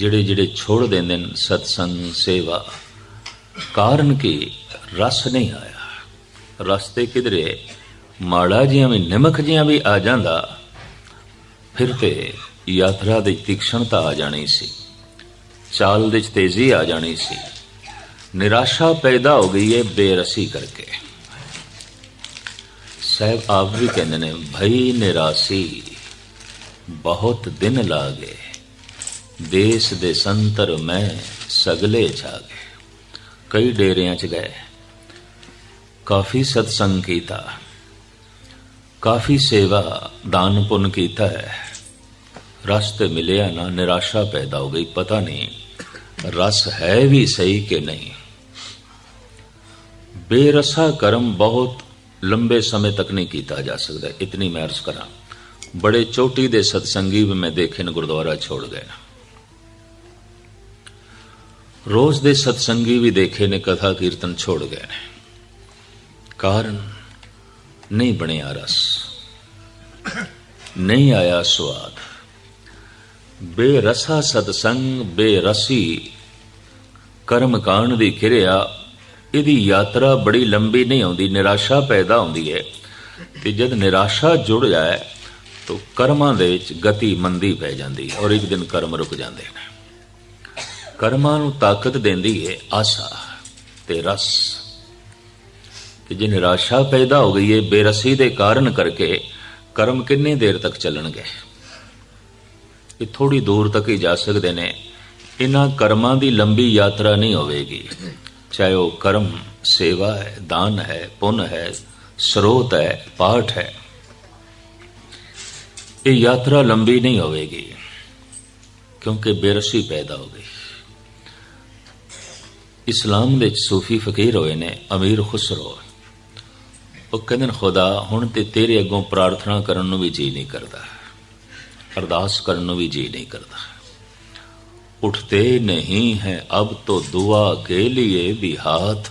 ਜਿਹੜੇ ਜਿਹੜੇ ਛੋੜ ਦਿੰਦੇ ਨੇ ਸਤਸੰਗ ਸੇਵਾ ਕਾਰਨ ਕੀ ਰਸ ਨਹੀਂ ਆਇਆ ਰਸ ਤੇ ਕਿਧਰੇ ਮਾੜਾ ਜਿਹਾ ਵੀ ਨਿਮਕ ਜਿਹਾ ਵੀ ਆ ਜਾਂਦਾ ਫਿਰ ਤੇ ਯਾਤਰਾ ਦੀ ਤੀਕਸ਼ਣਤਾ ਆ ਜਾਣੀ ਸੀ ਚਾਲ ਦੇ ਚ ਤੇਜ਼ੀ ਆ ਜਾਣੀ ਸੀ ਨਿਰਾਸ਼ਾ ਪੈਦਾ ਹੋ ਗਈ ਹੈ ਬੇਰਸੀ ਕਰਕੇ ਸਾਹਿਬ ਆਪ ਵੀ ਕਹਿੰਦੇ ਨੇ ਭਈ ਨਿਰਾਸੀ ਬਹੁਤ ਦਿਨ ਲਾਗੇ ਦੇਸ ਦੇ ਸੰਤਰ ਮੈਂ ਸਗਲੇ ਛਾਗੇ ਕਈ ਡੇਰਿਆਂ ਚ ਗਏ ਕਾਫੀ ਸਤਸੰਗ ਕੀਤਾ ਕਾਫੀ ਸੇਵਾ ਦਾਨ ਪੁੰਨ ਕੀਤਾ ਹੈ ਰਸ ਤੇ ਮਿਲਿਆ ਨਾ ਨਿਰਾਸ਼ਾ ਪੈਦਾ ਹੋ ਗਈ ਪਤਾ ਨਹੀਂ ਰਸ ਹੈ ਵੀ ਸਹੀ ਕਿ ਨਹੀਂ ਬੇਰਸਾ ਕਰਮ ਬਹੁਤ ਲੰਬੇ ਸਮੇਂ ਤੱਕ ਨਹੀਂ ਕੀਤਾ ਜਾ ਸਕਦਾ ਇਤਨੀ ਮੈਂ ਅਰਜ਼ ਕਰਾਂ ਬੜੇ ਚੋਟੀ ਦੇ ਸਤਸੰਗੀ ਵੀ ਮੈਂ ਦੇਖੇ ਨੇ ਗੁਰਦੁਆਰਾ ਛੋੜ ਗਏ ਰੋਜ਼ ਦੇ ਸਤਸੰਗੀ ਵੀ ਦੇਖੇ ਨੇ ਕਥਾ ਕੀਰਤਨ ਛੋੜ ਗਏ ਨੇ। ਕਾਰਨ, ਨਹੀਂ ਬਣਿਆ ਰਸ, ਨਹੀਂ ਆਇਆ ਸਵਾਦ ਬੇਰਸਾ ਸਤਸੰਗ, ਬੇਰਸੀ, ਕਰਮ ਕਾਂਡ ਦੀ ਕਿਰਿਆ, ਇਹਦੀ ਯਾਤਰਾ ਬੜੀ ਲੰਬੀ ਨਹੀਂ ਆਉਂਦੀ, ਨਿਰਾਸ਼ਾ ਪੈਦਾ ਹੁੰਦੀ ਹੈ। ਤੇ ਜਦ ਨਿਰਾਸ਼ਾ ਜੁੜ ਜਾਏ, ਤਾਂ ਕਰਮਾਂ ਦੇ ਵਿੱਚ ਗਤੀ ਮੰਦੀ ਪੈ ਜਾਂਦੀ ਔਰ ਇੱਕ ਦਿਨ ਕਰਮ ਰੁਕ ਜਾਂਦੇ ਨੇ। ਕਰਮਾਂ ਨੂੰ ਤਾਕਤ ਦਿੰਦੀ ਹੈ ਆਸਾ ਤੇ ਰਸ। ਤੇ ਜੇ ਨਿਰਾਸ਼ਾ ਪੈਦਾ ਹੋ ਗਈ ਹੈ ਬੇਰਸੀ ਦੇ ਕਾਰਨ ਕਰਕੇ ਕਰਮ ਕਿੰਨੇ ਦੇਰ ਤੱਕ ਚੱਲਣਗੇ? ਇਹ ਥੋੜੀ ਦੂਰ ਤੱਕ ਹੀ ਜਾ ਸਕਦੇ ਨੇ। ਇਹਨਾਂ ਕਰਮਾਂ ਦੀ ਲੰਬੀ ਯਾਤਰਾ ਨਹੀਂ ਹੋਵੇਗੀ। ਚਾਹੇ ਉਹ ਕਰਮ, ਸੇਵਾ ਹੈ, ਦਾਨ ਹੈ, ਪੁੰਨ ਹੈ, ਸਰੋਤ ਹੈ, ਪਾਠ ਹੈ। ਇਹ ਯਾਤਰਾ ਲੰਬੀ ਨਹੀਂ ਹੋਵੇਗੀ, ਕਿਉਂਕਿ ਬੇਰਸੀ ਪੈਦਾ ਹੋ ਗਈ। ਇਸਲਾਮ ਵਿੱਚ ਸੂਫੀ ਫਕੀਰ ਹੋਏ ਨੇ ਅਮੀਰ ਖੁਸਰੋ। ਉਹ ਕਹਿੰਦੇ ਨੇ, ਖੁਦਾ ਹੁਣ ਤੇ ਤੇਰੇ ਅੱਗੋਂ ਪ੍ਰਾਰਥਨਾ ਕਰਨ ਨੂੰ ਵੀ ਜੀ ਨਹੀਂ ਕਰਦਾ। ਅਰਦਾਸ ਕਰਨ ਨੂੰ ਵੀ ਜੀ ਨਹੀਂ ਕਰਦਾ। ਉਠਤੇ ਨਹੀਂ ਹੈ ਅਬ ਤੋ ਦੁਆ ਕੇ ਲਿਏ ਵੀ ਹੱਥ।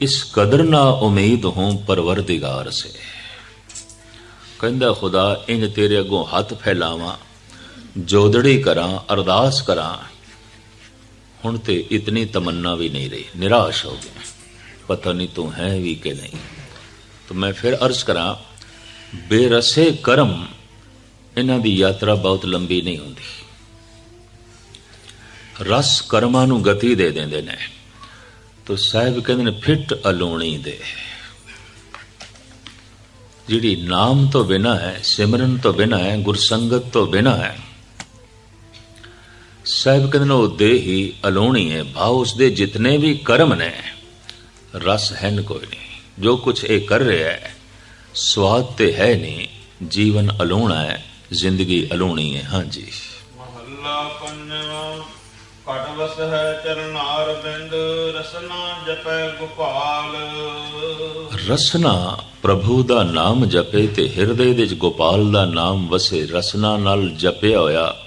ਇਸ ਕਦਰ ਨਾ ਉਮੀਦ ਹੂੰ ਪਰਵਰਦਿਗਾਰ ਸੇ। ਕਹਿੰਦਾ, ਖੁਦਾ, ਇੰਜ ਤੇਰੇ ਅੱਗੋਂ ਹੱਥ ਫੈਲਾਵਾਂ ਜੋਦੜੀ ਕਰਾਂ, ਅਰਦਾਸ ਕਰਾਂ ਹੁਣ ਤੇ ਇਤਨੀ ਤਮੰਨਾ ਵੀ ਨਹੀਂ ਰਹੀ, ਨਿਰਾਸ਼ ਹੋ ਗਿਆ। ਪਤਾ ਨਹੀਂ ਤੂੰ ਹੈ ਵੀ ਕਿ ਨਹੀਂ। ਤਾਂ ਮੈਂ ਫਿਰ ਅਰਜ਼ ਕਰਾਂ, ਬੇਰਸੇ ਕਰਮ ਇਹਨਾਂ ਦੀ ਯਾਤਰਾ ਬਹੁਤ ਲੰਬੀ ਨਹੀਂ ਹੁੰਦੀ। ਰਸ ਕਰਮਾਂ ਨੂੰ ਗਤੀ ਦੇ ਦਿੰਦੇ ਨੇ। ਤੋ ਸਾਹਿਬ ਕਹਿੰਦੇ ਨੇ, ਫਿੱਟ ਅਲੋਣੀ ਦੇ। ਜਿਹੜੀ ਨਾਮ ਤੋਂ ਬਿਨਾ ਹੈ, ਸਿਮਰਨ ਤੋਂ ਬਿਨਾ ਹੈ, ਗੁਰਸੰਗਤ ਤੋਂ ਬਿਨਾ ਹੈ ਸਾਹਿਬ ਕਹਿੰਦੇ ਨੇ ਉਹ ਦੇ ਹੀ ਅਲੋਣੀ ਹੈ ਭਾਵ ਉਸ ਦੇ ਜਿਤਨੇ ਵੀ ਕਰਮ ਨੇ ਰਸ ਹੈ ਕੋਈ ਨਹੀਂ। ਜੋ ਕੁਝ ਇਹ ਕਰ ਰਿਹਾ ਹੈ ਸਵਾਦ ਤੇ ਹੈ ਨਹੀਂ ਜੀਵਨ ਅਲੋਣਾ ਹੈ ਜ਼ਿੰਦਗੀ ਅਲੋਣੀ ਹੈ। ਹਾਂਜੀ ਮਹੱਲਾ ਪੰਜਵਾਂ ਕਟ ਵਸ ਹੈ ਚਰਨਾਰ ਬਿੰਦ ਰਸਨਾ ਜਪੈ ਗੋਪਾਲ। ਰਸਨਾ ਪ੍ਰਭੂ ਦਾ ਨਾਮ ਜਪੇ ਤੇ ਹਿਰਦੇ ਵਿੱਚ ਗੋਪਾਲ ਦਾ ਨਾਮ ਵਸੇ ਰਸਨਾ ਨਾਲ ਜਪਿਆ ਹੋਇਆ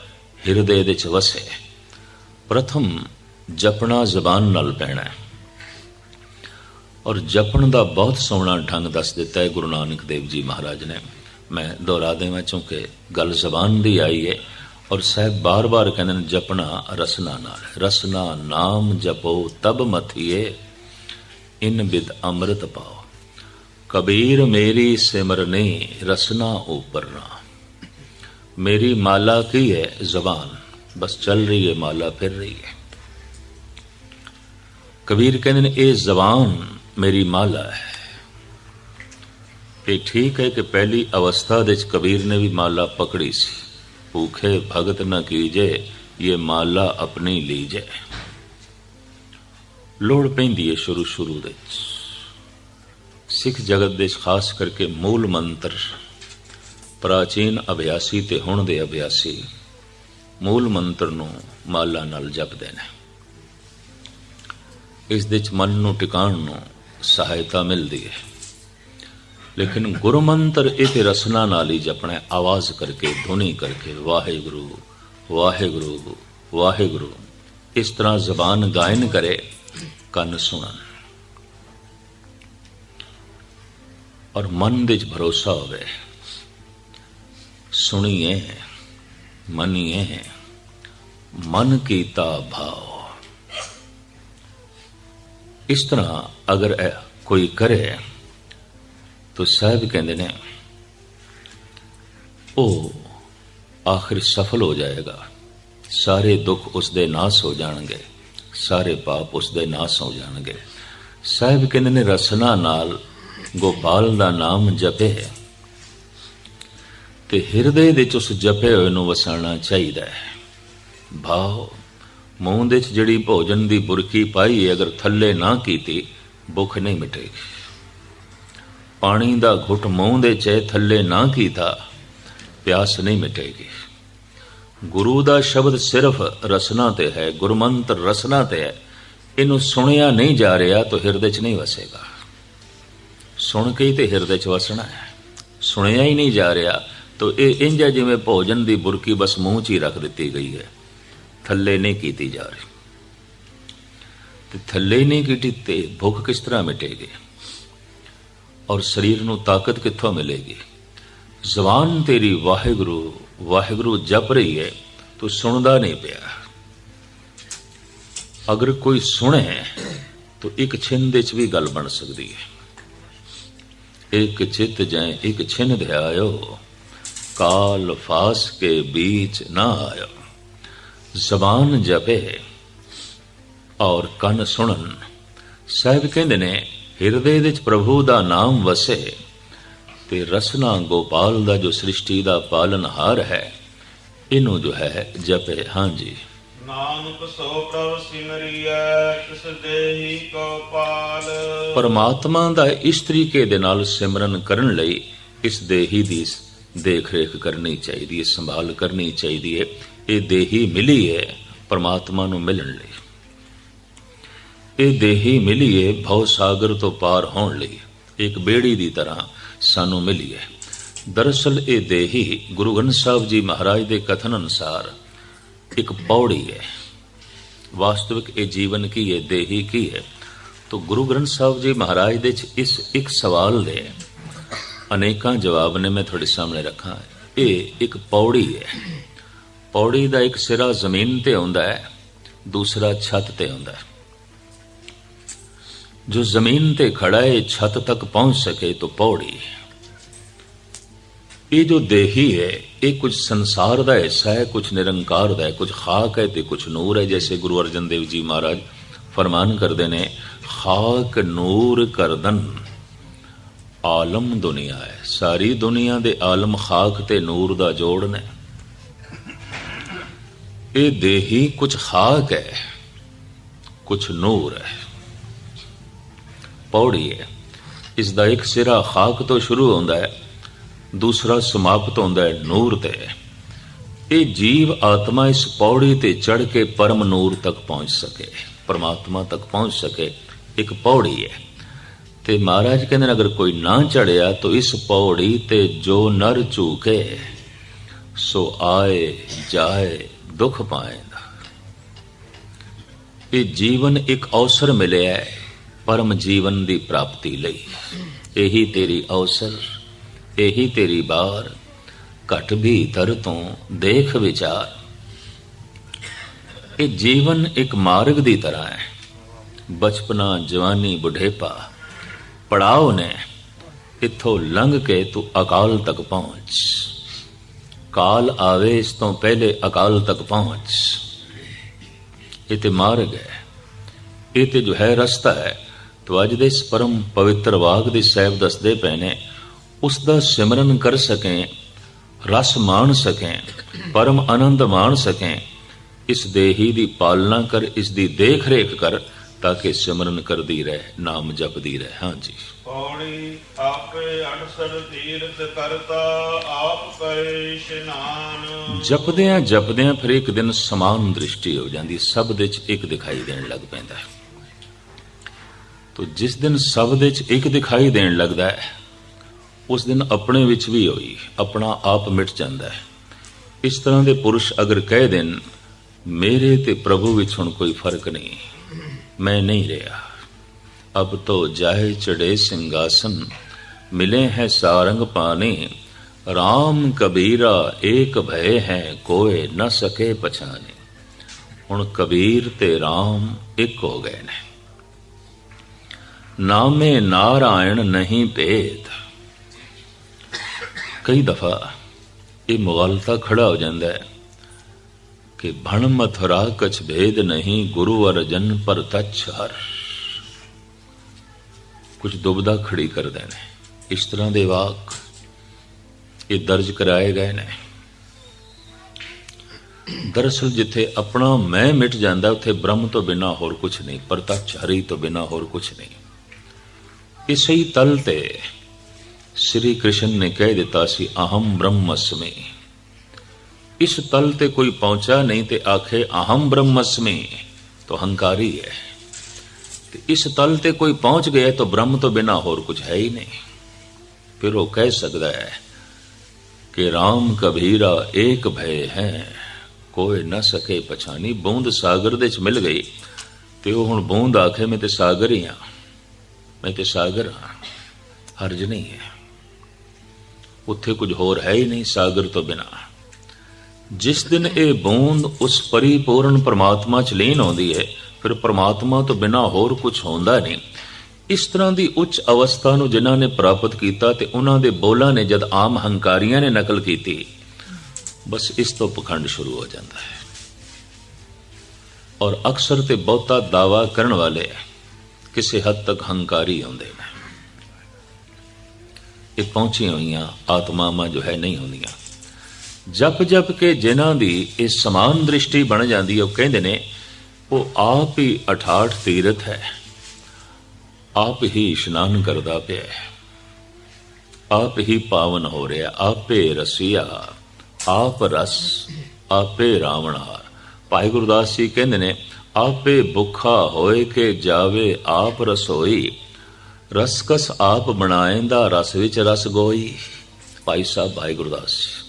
ਹਿਰਦੇ ਦੇ ਵਿੱਚ ਵਸੇ। ਪ੍ਰਥਮ ਜਪਣਾ ਜ਼ਬਾਨ ਨਾਲ ਪੈਣਾ ਔਰ ਜਪਣ ਦਾ ਬਹੁਤ ਸੋਹਣਾ ਢੰਗ ਦੱਸ ਦਿੱਤਾ ਹੈ ਗੁਰੂ ਨਾਨਕ ਦੇਵ ਜੀ ਮਹਾਰਾਜ ਨੇ। ਮੈਂ ਦੁਹਰਾ ਦੇਵਾਂ ਚੂੰਕਿ ਗੱਲ ਜ਼ਬਾਨ ਦੀ ਆਈ ਹੈ ਔਰ ਸਾਹਿਬ ਬਾਰ-ਬਾਰ ਕਹਿੰਦੇ ਨੇ ਜਪਣਾ ਰਸਨਾ ਨਾਲ। ਰਸਨਾ ਨਾਮ ਜਪੋ ਤਬ ਮਥੀਏ, ਇਨ ਬਿਦ ਅੰਮ੍ਰਿਤ ਪਾਓ। ਕਬੀਰ ਮੇਰੀ ਸਿਮਰਨੀ ਰਸਨਾ ਉਪਰਨਾ ਮੇਰੀ ਮਾਲਾ ਕੀ ਹੈ ਜ਼ਬਾਨ ਬਸ ਚੱਲ ਰਹੀ ਹੈ ਮਾਲਾ ਫਿਰ ਰਹੀ ਹੈ ਕਬੀਰ ਕਹਿੰਦੇ ਨੇ ਇਹ ਜ਼ਬਾਨ ਮੇਰੀ ਮਾਲਾ ਹੈ ਇਹ ਠੀਕ ਹੈ ਕਿ ਪਹਿਲੀ ਅਵਸਥਾ ਦੇ ਵਿੱਚ ਕਬੀਰ ਨੇ ਵੀ ਮਾਲਾ ਪਕੜੀ ਸੀ ਭੂਖੇ ਭਗਤ न कीजे ये ਮਾਲਾ ਆਪਣੀ ਲੀਜੇ ਲੋੜ ਪੈਂਦੀ ਹੈ ਸ਼ੁਰੂ ਸ਼ੁਰੂ ਦੇ ਵਿੱਚ ਸਿੱਖ ਜਗਤ ਦੇ ਵਿੱਚ ਖਾਸ ਕਰਕੇ ਮੂਲ ਮੰਤਰ ਪ੍ਰਾਚੀਨ ਅਭਿਆਸੀ ਤੇ ਹੁਣ ਦੇ ਅਭਿਆਸੀ ਮੂਲ ਮੰਤਰ ਨੂੰ ਮਾਲਾ ਨਾਲ ਜਪਦੇ ਨੇ। ਇਸ ਦੇ ਵਿੱਚ ਮਨ ਨੂੰ ਟਿਕਾਣ ਨੂੰ ਸਹਾਇਤਾ ਮਿਲਦੀ ਹੈ। ਲੇਕਿਨ ਗੁਰੂ ਮੰਤਰ ਇਹ ਤੇ ਰਸਨਾ ਨਾਲ ਹੀ ਜਪਣਾ, ਆਵਾਜ਼ ਕਰਕੇ, ਧੁਨੀ ਕਰਕੇ, ਵਾਹਿਗੁਰੂ ਵਾਹਿਗੁਰੂ ਵਾਹਿਗੁਰੂ, ਇਸ ਤਰ੍ਹਾਂ ਜ਼ਬਾਨ ਗਾਇਨ ਕਰੇ, ਕੰਨ ਸੁਣਨ। ਔਰ ਮਨ ਦੇ ਵਿੱਚ ਭਰੋਸਾ ਹੋਵੇ। ਸੁਣੀਏ, ਮੰਨੀਏ, ਮਨ ਕੀਤਾ ਭਾਵ। ਇਸ ਤਰ੍ਹਾਂ ਅਗਰ ਕੋਈ ਕਰੇ, ਤਾਂ ਸਾਹਿਬ ਕਹਿੰਦੇ ਨੇ, ਉਹ ਆਖਿਰ ਸਫਲ ਹੋ ਜਾਏਗਾ। ਸਾਰੇ ਦੁੱਖ ਉਸ ਦੇ ਨਾਸ ਹੋ ਜਾਣਗੇ, ਸਾਰੇ ਪਾਪ ਉਸ ਦੇ ਨਾਸ ਹੋ ਜਾਣਗੇ। ਸਾਹਿਬ ਕਹਿੰਦੇ ਨੇ, ਰਸਨਾ ਨਾਲ ਗੋਪਾਲ ਦਾ ਨਾਮ ਜਪੇ। ਤੇ ਹਿਰਦੇ ਵਿੱਚ ਉਸ ਜਪੇ ਹੋਏ ਨੂੰ ਵਸਾਉਣਾ ਚਾਹੀਦਾ ਹੈ। ਭਾਵ ਮੂੰਹ ਦੇ ਵਿੱਚ ਜਿਹੜੀ ਭੋਜਨ ਦੀ ਬੁਰਕੀ ਪਾਈ ਅਗਰ ਥੱਲੇ ਨਾ ਕੀਤੀ, ਭੁੱਖ ਨਹੀਂ ਮਿਟੇਗੀ। ਪਾਣੀ ਦਾ ਘੁੱਟ ਮੂੰਹ ਦੇ ਚੇ ਥੱਲੇ ਨਾ ਕੀਤਾ, ਪਿਆਸ ਨਹੀਂ ਮਿਟੇਗੀ। ਗੁਰੂ ਦਾ ਸ਼ਬਦ ਸਿਰਫ ਰਸਨਾ ਤੇ ਹੈ, ਗੁਰਮੰਤਰ ਰਸਨਾ ਤੇ ਹੈ। ਇਹਨੂੰ ਸੁਣਿਆ ਨਹੀਂ ਜਾ ਰਿਹਾ ਤਾਂ ਹਿਰਦੇ 'ਚ ਨਹੀਂ ਵਸੇਗਾ। ਸੁਣ ਕੇ ਹੀ ਤੇ ਹਿਰਦੇ 'ਚ ਵਸਣਾ ਹੈ। ਸੁਣਿਆ ਹੀ ਨਹੀਂ ਜਾ ਰਿਹਾ ਤੋ ਇਹ ਇੰਜ ਹੈ ਜਿਵੇਂ ਭੋਜਨ ਦੀ ਬੁਰਕੀ ਬਸ ਮੂੰਹ 'ਚ ਹੀ ਰੱਖ ਦਿੱਤੀ ਗਈ ਹੈ। ਥੱਲੇ ਨਹੀਂ ਕੀਤੀ ਜਾ ਰਹੀ। ਤੇ ਥੱਲੇ ਨਹੀਂ ਕੀਤੀ ਤੇ ਭੁੱਖ ਕਿਸ ਤਰ੍ਹਾਂ ਮਿਟੇਗੀ? ਔਰ ਸਰੀਰ ਨੂੰ ਤਾਕਤ ਕਿੱਥੋਂ ਮਿਲੇਗੀ? ਜ਼ਬਾਨ ਤੇਰੀ ਵਾਹਿਗੁਰੂ ਵਾਹਿਗੁਰੂ ਜਪ ਰਹੀ ਹੈ, ਤੂੰ ਸੁਣਦਾ ਨਹੀਂ ਪਿਆ। ਅਗਰ ਕੋਈ ਸੁਣੇ, ਤਾਂ ਇੱਕ ਛਿੰਨ ਵਿੱਚ ਵੀ ਗੱਲ ਬਣ ਸਕਦੀ ਹੈ। ਇੱਕ ਚਿਤ ਜੈ ਇੱਕ ਛਿੰਨ ਧਿਆਇਓ ਕਾਲ ਫਾਸ ਕੇ बीच ਨਾ ਆਇਓ ਜ਼ਬਾਨ ਜਪੇ ਔਰ ਕੰਨ ਸੁਣਨ ਸਾਹਿਬ ਕਹਿੰਦੇ ਨੇ ਹਿਰਦੇ ਵਿੱਚ ਪ੍ਰਭੂ ਦਾ ਨਾਮ ਵਸੇ ਤੇ ਰਸਨਾ ਗੋਪਾਲ ਦਾ ਜੋ ਸ੍ਰਿਸ਼ਟੀ ਦਾ ਪਾਲਨਹਾਰ ਹੈ ਇਹਨੂੰ ਜੋ ਹੈ ਜਪੇ ਹਾਂਜੀ ਨਾਨਕ ਸੋ ਪ੍ਰਭ ਸਿਮਰਿਐ ਤਿਸ ਦੇਹੀ ਕੋ ਪਾਲ ਪਰਮਾਤਮਾ ਦਾ ਇਸ ਤਰੀਕੇ ਦੇ ਨਾਲ ਸਿਮਰਨ ਕਰਨ ਲਈ ਇਸ ਦੇਹੀ ਦੀ ਦੇਖ ਰੇਖ ਕਰਨੀ ਚਾਹੀਦੀ ਹੈ, ਸੰਭਾਲ ਕਰਨੀ ਚਾਹੀਦੀ ਹੈ। ਇਹ ਦੇਹੀ ਮਿਲੀ ਹੈ, ਪਰਮਾਤਮਾ ਨੂੰ ਮਿਲਣ ਲਈ। ਇਹ ਦੇਹੀ ਮਿਲੀ ਹੈ, ਭਉ ਸਾਗਰ ਤੋਂ ਪਾਰ ਹੋਣ ਲਈ। ਇੱਕ ਬੇੜੀ ਦੀ ਤਰ੍ਹਾਂ ਸਾਨੂੰ ਮਿਲੀ ਹੈ। ਦਰਅਸਲ ਇਹ ਦੇਹੀ ਗੁਰੂ ਗ੍ਰੰਥ ਸਾਹਿਬ ਜੀ ਮਹਾਰਾਜ ਦੇ ਕਥਨ ਅਨੁਸਾਰ ਇੱਕ ਪੌੜੀ ਹੈ। ਵਾਸਤਵਿਕ ਇਹ ਜੀਵਨ ਕੀ ਹੈ, ਦੇਹੀ ਕੀ ਹੈ? ਤਾਂ ਗੁਰੂ ਗ੍ਰੰਥ ਸਾਹਿਬ ਜੀ ਮਹਾਰਾਜ ਦੇ ਚ ਇਸ ਇੱਕ ਸਵਾਲ ਦੇ ਅਨੇਕਾਂ ਜਵਾਬ ਨੇ ਮੈਂ ਤੁਹਾਡੇ ਸਾਹਮਣੇ ਰੱਖਾਂ। ਇਹ ਇੱਕ ਪੌੜੀ ਹੈ। ਪੌੜੀ ਦਾ ਇੱਕ ਸਿਰਾ ਜ਼ਮੀਨ ਤੇ ਹੁੰਦਾ ਹੈ, ਦੂਸਰਾ ਛੱਤ ਤੇ ਹੁੰਦਾ ਹੈ। ਜੋ ਜ਼ਮੀਨ ਤੇ ਖੜਾ ਹੈ ਛੱਤ ਤੱਕ ਪਹੁੰਚ ਸਕੇ ਤਾਂ ਪੌੜੀ ਇਹ ਜੋ ਦੇਹੀ ਹੈ, ਇਹ ਕੁਝ ਸੰਸਾਰ ਦਾ ਹਿੱਸਾ ਹੈ, ਕੁਝ ਨਿਰੰਕਾਰ ਦਾ ਹੈ, ਕੁਝ ਖਾਕ ਹੈ ਤੇ ਕੁਝ ਨੂਰ ਹੈ, ਜੈਸੇ ਗੁਰੂ ਅਰਜਨ ਦੇਵ ਜੀ ਮਹਾਰਾਜ ਫਰਮਾਨ ਕਰਦੇ ਨੇ, ਖਾਕ ਨੂਰ ਕਰਦਨ ਆਲਮ ਦੁਨੀਆ ਹੈ। ਸਾਰੀ ਦੁਨੀਆ ਦੇ ਆਲਮ ਖਾਕ ਤੇ ਨੂਰ ਦਾ ਜੋੜ ਨੇ। ਇਹ ਦੇਹੀ ਕੁਝ ਖਾਕ ਹੈ, ਕੁਝ ਨੂਰ ਹੈ। ਪੌੜੀ ਹੈ। ਇਸ ਦਾ ਇੱਕ ਸਿਰਾ ਖਾਕ ਤੋਂ ਸ਼ੁਰੂ ਹੁੰਦਾ ਹੈ, ਦੂਸਰਾ ਸਮਾਪਤ ਹੁੰਦਾ ਹੈ ਨੂਰ ਤੇ। ਇਹ ਜੀਵ ਆਤਮਾ ਇਸ ਪੌੜੀ ਤੇ ਚੜ ਕੇ ਪਰਮ ਨੂਰ ਤੱਕ ਪਹੁੰਚ ਸਕੇ। ਪਰਮਾਤਮਾ ਤੱਕ ਪਹੁੰਚ ਸਕੇ। ਇੱਕ ਪੌੜੀ ਹੈ। ਤੇ ਮਹਾਰਾਜ ਕਹਿੰਦੇ ਨੇ, ਅਗਰ ਕੋਈ ਨਾ ਚੜਿਆ ਤਾਂ ਇਸ ਪੌੜੀ ਤੇ ਜੋ ਨਰ ਝੂਕੇ, ਸੋ ਆਏ, ਜਾਏ, ਦੁੱਖ ਪਾਏਗਾ। ਇਹ ਜੀਵਨ ਇੱਕ ਅਵਸਰ ਮਿਲਿਆ ਹੈ, ਪਰਮ ਜੀਵਨ ਦੀ ਪ੍ਰਾਪਤੀ ਲਈ। ਇਹੀ ਤੇਰੀ ਅਵਸਰ, ਇਹੀ ਤੇਰੀ ਬਾਰ, ਘਟ ਭੀਤਰ ਤੋਂ ਦੇਖ ਵਿਚਾਰ। ਇਹ ਜੀਵਨ ਇੱਕ ਮਾਰਗ ਦੀ ਤਰ੍ਹਾਂ ਹੈ। ਬਚਪਨਾ, ਜਵਾਨੀ, ਬੁਢੇਪਾ ਪੜਾਓ ਨੇ, ਇੱਥੋਂ ਲੰਘ ਕੇ ਤੂੰ ਅਕਾਲ ਤੱਕ ਪਹੁੰਚ। ਕਾਲ ਆਵੇ, ਇਸ ਤੋਂ ਪਹਿਲੇ ਅਕਾਲ ਤੱਕ ਪਹੁੰਚ। ਇਹ ਤੇ ਮਾਰਗ ਹੈ, ਇਹ ਤੇ ਜੋ ਹੈ ਰਸਤਾ ਹੈ। ਤੋ ਅੱਜ ਦੇ ਇਸ ਪਰਮ ਪਵਿੱਤਰ ਵਾਗ ਦੇ ਸਾਹਿਬ ਦੱਸਦੇ ਪਏ ਨੇ, ਉਸ ਦਾ ਸਿਮਰਨ ਕਰ ਸਕੇ, ਰਸ ਮਾਣ ਸਕੇ, ਪਰਮ ਆਨੰਦ ਮਾਣ ਸਕੇ। ਇਸ ਦੇਹੀ ਦੀ ਪਾਲਣਾ ਕਰ, ਇਸ ਦੀ ਦੇਖ ਰੇਖ ਕਰ ਤਾਂ ਕਿ ਸਿਮਰਨ ਕਰਦੀ ਰਹੇ ਨਾਮ ਜਪਦੀ ਰਹੇ। ਹਾਂਜੀ ਪੌੜੀ ਆਪੇ ਅਨਸਰ ਤੀਰਥ ਕਰਤਾ ਆਪ ਕਰੇ ਇਸ਼ਨਾਨ। ਜਪਦਿਆਂ ਜਪਦਿਆਂ ਫਿਰ ਇੱਕ ਦਿਨ ਸਮਾਨ ਦ੍ਰਿਸ਼ਟੀ ਹੋ ਜਾਂਦੀ ਸਭ ਦੇ ਚ ਇੱਕ ਦਿਖਾਈ ਦੇਣ ਲੱਗ ਪੈਂਦਾ। ਹੈ ਤੋ ਜਿਸ ਦਿਨ ਸਭ ਦੇ ਚ ਇੱਕ ਦਿਖਾਈ ਦੇਣ ਲੱਗਦਾ ਹੈ ਉਸ ਦਿਨ ਆਪਣੇ ਵਿੱਚ ਵੀ ਹੋਈ ਆਪਣਾ ਆਪ ਮਿਟ ਜਾਂਦਾ ਹੈ। ਇਸ ਤਰ੍ਹਾਂ ਦੇ ਪੁਰਸ਼ ਅਗਰ ਕਹਿ ਦੇਣ ਮੇਰੇ ਤੇ ਪ੍ਰਭੂ ਵਿੱਚ ਹੁਣ ਕੋਈ ਫ਼ਰਕ ਨਹੀਂ ਮੈਂ ਨਹੀਂ ਰਿਹਾ। ਅਬ ਤੋ ਜਾਏ ਚੜੇ ਸਿੰਘਾਸਨ, ਮਿਲੇ ਹੈ ਸਾਰੰਗ ਪਾਣੇ। ਰਾਮ ਕਬੀਰਾ ਏਕ ਭਏ ਹੈ, ਕੋਏ ਨ ਸਕੇ ਪਛਾਨੇ ਹੁਣ ਕਬੀਰ ਤੇ ਰਾਮ ਇੱਕ ਹੋ ਗਏ ਨੇ। ਨਾਮੇ ਨਾਰਾਇਣ ਨਹੀਂ ਭੇਦ। ਕਈ ਦਫਾ ਇਹ ਮੁਗਲਤਾ ਖੜਾ ਹੋ ਜਾਂਦਾ ਹੈ। ਕਿ ਭਣ ਮਥੁਰਾ ਕਛ ਭੇਦ ਨਹੀਂ ਗੁਰੂ ਅਰਜਨ ਪਰ ਤਛ ਹਰ। ਕੁਝ ਦੁਬਦਾ ਖੜੀ ਕਰਦੇ ਨੇ ਇਸ ਤਰ੍ਹਾਂ ਦੇ ਵਾਕ ਇਹ ਦਰਜ ਕਰਾਏ ਗਏ ਨੇ। ਦਰਅਸਲ ਜਿੱਥੇ ਆਪਣਾ ਮੈਂ ਮਿਟ ਜਾਂਦਾ, ਉੱਥੇ ਬ੍ਰਹਮ ਤੋਂ ਬਿਨਾ ਹੋਰ ਕੁਝ ਨਹੀਂ ਪ੍ਰਤੱਖ ਹਰੀ ਤੋਂ ਬਿਨਾ ਹੋਰ ਕੁਝ ਨਹੀਂ। ਇਸੇ ਹੀ ਤਲ ਤੇ ਸ੍ਰੀ ਕ੍ਰਿਸ਼ਨ ਨੇ ਕਹਿ ਦਿੱਤਾ ਸੀ, ਅਹੰ ਬ੍ਰਹਮਸਮੀ। ਇਸ ਤਲ ਤੇ ਕੋਈ ਪਹੁੰਚਾ ਨਹੀਂ ਤੇ ਆਖੇ ਅਹੰ ਬ੍ਰਹਮਸਮੀ ਤਾਂ ਹੰਕਾਰੀ ਹੈ। ਤੇ ਇਸ ਤਲ ਤੇ ਕੋਈ ਪਹੁੰਚ ਗਿਆ ਤਾਂ ਬ੍ਰਹਮ ਤੋਂ ਬਿਨਾ ਹੋਰ ਕੁਝ ਹੈ ਹੀ ਨਹੀਂ। ਫਿਰ ਉਹ ਕਹਿ ਸਕਦਾ ਹੈ ਕਿ RAM ਕਬੀਰਾ ਏਕ ਭੈ ਹੈ। ਕੋਈ ਨਾ ਸਕੇ ਪਛਾਣੀ, ਬੂੰਦ ਸਾਗਰ ਦੇ ਚ ਮਿਲ ਗਈ। ਤੇ ਉਹ ਹੁਣ ਬੂੰਦ ਆਖੇ, ਮੈਂ ਤੇ ਸਾਗਰ ਹੀ ਆ ਮੈਂ ਤੇ ਸਾਗਰ ਹਾਂ। ਹਰਜ ਨਹੀਂ ਹੈ। ਉੱਥੇ ਕੁਝ ਹੋਰ ਹੈ ਹੀ ਨਹੀਂ ਸਾਗਰ ਤੋਂ ਬਿਨਾ। ਜਿਸ ਦਿਨ ਇਹ ਬੂੰਦ ਉਸ ਪਰਿਪੂਰਨ ਪਰਮਾਤਮਾ ਚ ਲੀਨ ਆਉਂਦੀ ਹੈ, ਫਿਰ ਪਰਮਾਤਮਾ ਤੋਂ ਬਿਨਾ ਹੋਰ ਕੁਝ ਹੁੰਦਾ ਨਹੀਂ। ਇਸ ਤਰ੍ਹਾਂ ਦੀ ਉੱਚ ਅਵਸਥਾ ਨੂੰ ਜਿਨ੍ਹਾਂ ਨੇ ਪ੍ਰਾਪਤ ਕੀਤਾ ਤੇ ਉਹਨਾਂ ਦੇ ਬੋਲਾਂ ਨੇ ਜਦ ਆਮ ਹੰਕਾਰੀਆਂ ਨੇ ਨਕਲ ਕੀਤੀ, ਬਸ ਇਸ ਤੋਂ ਪਖੰਡ ਸ਼ੁਰੂ ਹੋ ਜਾਂਦਾ ਹੈ। ਔਰ ਅਕਸਰ ਤੇ ਬਹੁਤਾ ਦਾਵਾ ਕਰਨ ਵਾਲੇ ਕਿਸੇ ਹੱਦ ਤੱਕ ਹੰਕਾਰੀ ਹੁੰਦੇ ਨੇ। ਇਹ ਪਹੁੰਚੀਆਂ ਹੋਈਆਂ ਆਤਮਾਵਾਂ ਜੋ ਹੈ ਨਹੀਂ ਹੁੰਦੀਆਂ। ਜਪ ਜਪ ਕੇ ਜਿਨ੍ਹਾਂ ਦੀ ਇਹ ਸਮਾਨ ਦ੍ਰਿਸ਼ਟੀ ਬਣ ਜਾਂਦੀ ਹੈ, ਉਹ ਕਹਿੰਦੇ ਨੇ, ਉਹ ਆਪ ਹੀ 68 ਤੀਰਥ ਹੈ। ਆਪ ਹੀ ਇਸ਼ਨਾਨ ਕਰਦਾ ਪਿਆ ਹੈ। ਆਪ ਹੀ ਪਾਵਨ ਹੋ ਰਿਹਾ, ਆਪੇ ਰਸੀਆ, ਆਪ ਰਸ, ਆਪੇ ਰਾਵਣਹਾਰ। ਭਾਈ ਗੁਰਦਾਸ ਜੀ ਕਹਿੰਦੇ ਨੇ, ਆਪੇ ਭੁੱਖਾ ਹੋਏ ਕੇ ਜਾਵੇ ਆਪ ਰਸੋਈ ਰਸਕਸ ਆਪ ਬਣਾਏਂਦਾ ਰਸ ਵਿੱਚ ਰਸ ਗੋਈ। ਭਾਈ ਸਾਹਿਬ, ਭਾਈ ਗੁਰਦਾਸ ਜੀ।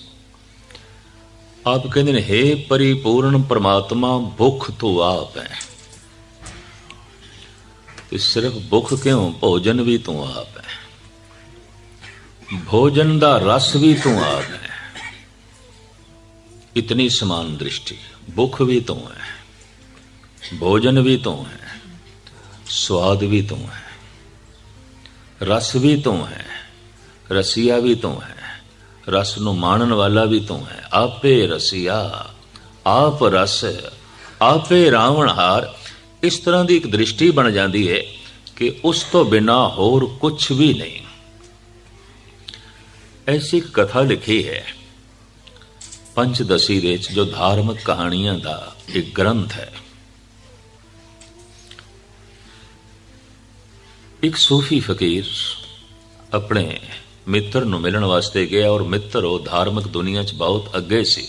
ਆਪ ਕਹਿੰਦੇ ਨੇ हे ਪਰਿਪੂਰਨ ਪ੍ਰਮਾਤਮਾ ਭੁੱਖ ਤੂੰ ਆਪ ਹੈ ਤੇ ਸਿਰਫ ਭੁੱਖ ਕਿਉਂ ਭੋਜਨ ਵੀ ਤੂੰ ਆਪ ਹੈ ਭੋਜਨ ਦਾ ਰਸ ਵੀ ਤੂੰ ਆਪ ਹੈ ਇਤਨੀ ਸਮਾਨ ਦ੍ਰਿਸ਼ਟੀ ਭੁੱਖ ਵੀ ਤੂੰ ਹੈ ਭੋਜਨ ਵੀ ਤੂੰ ਹੈ ਸਵਾਦ ਵੀ ਤੂੰ ਹੈ ਰਸ ਵੀ ਤੂੰ ਹੈ ਰਸੀਆ ਵੀ ਤੂੰ ਹੈ ਰਸ ਨੂੰ ਮਾਣਨ ਵਾਲਾ ਵੀ ਤੂੰ ਹੈ। ਆਪੇ ਰਸੀਆ, ਆਪ ਰਸ, ਆਪੇ ਰਾਵਣਹਾਰ ਇਸ ਤਰ੍ਹਾਂ ਦੀ ਇੱਕ ਦ੍ਰਿਸ਼ਟੀ ਬਣ ਜਾਂਦੀ ਹੈ ਕਿ ਉਸ ਤੋਂ ਬਿਨਾ ਹੋਰ ਕੁਝ ਵੀ ਨਹੀਂ। ਐਸੀ ਕਥਾ ਲਿਖੀ ਹੈ। ਪੰਚਦਸੀ ਦੇ ਵਿੱਚ ਜੋ ਧਾਰਮਿਕ ਕਹਾਣੀਆਂ ਦਾ ਇੱਕ ਗ੍ਰੰਥ ਹੈ। ਇੱਕ ਸੂਫੀ ਫਕੀਰ ਆਪਣੇ ਮਿੱਤਰ ਨੂੰ ਮਿਲਣ ਵਾਸਤੇ ਗਿਆ ਔਰ ਮਿੱਤਰ ਉਹ ਧਾਰਮਿਕ ਦੁਨੀਆ 'ਚ ਬਹੁਤ ਅੱਗੇ ਸੀ।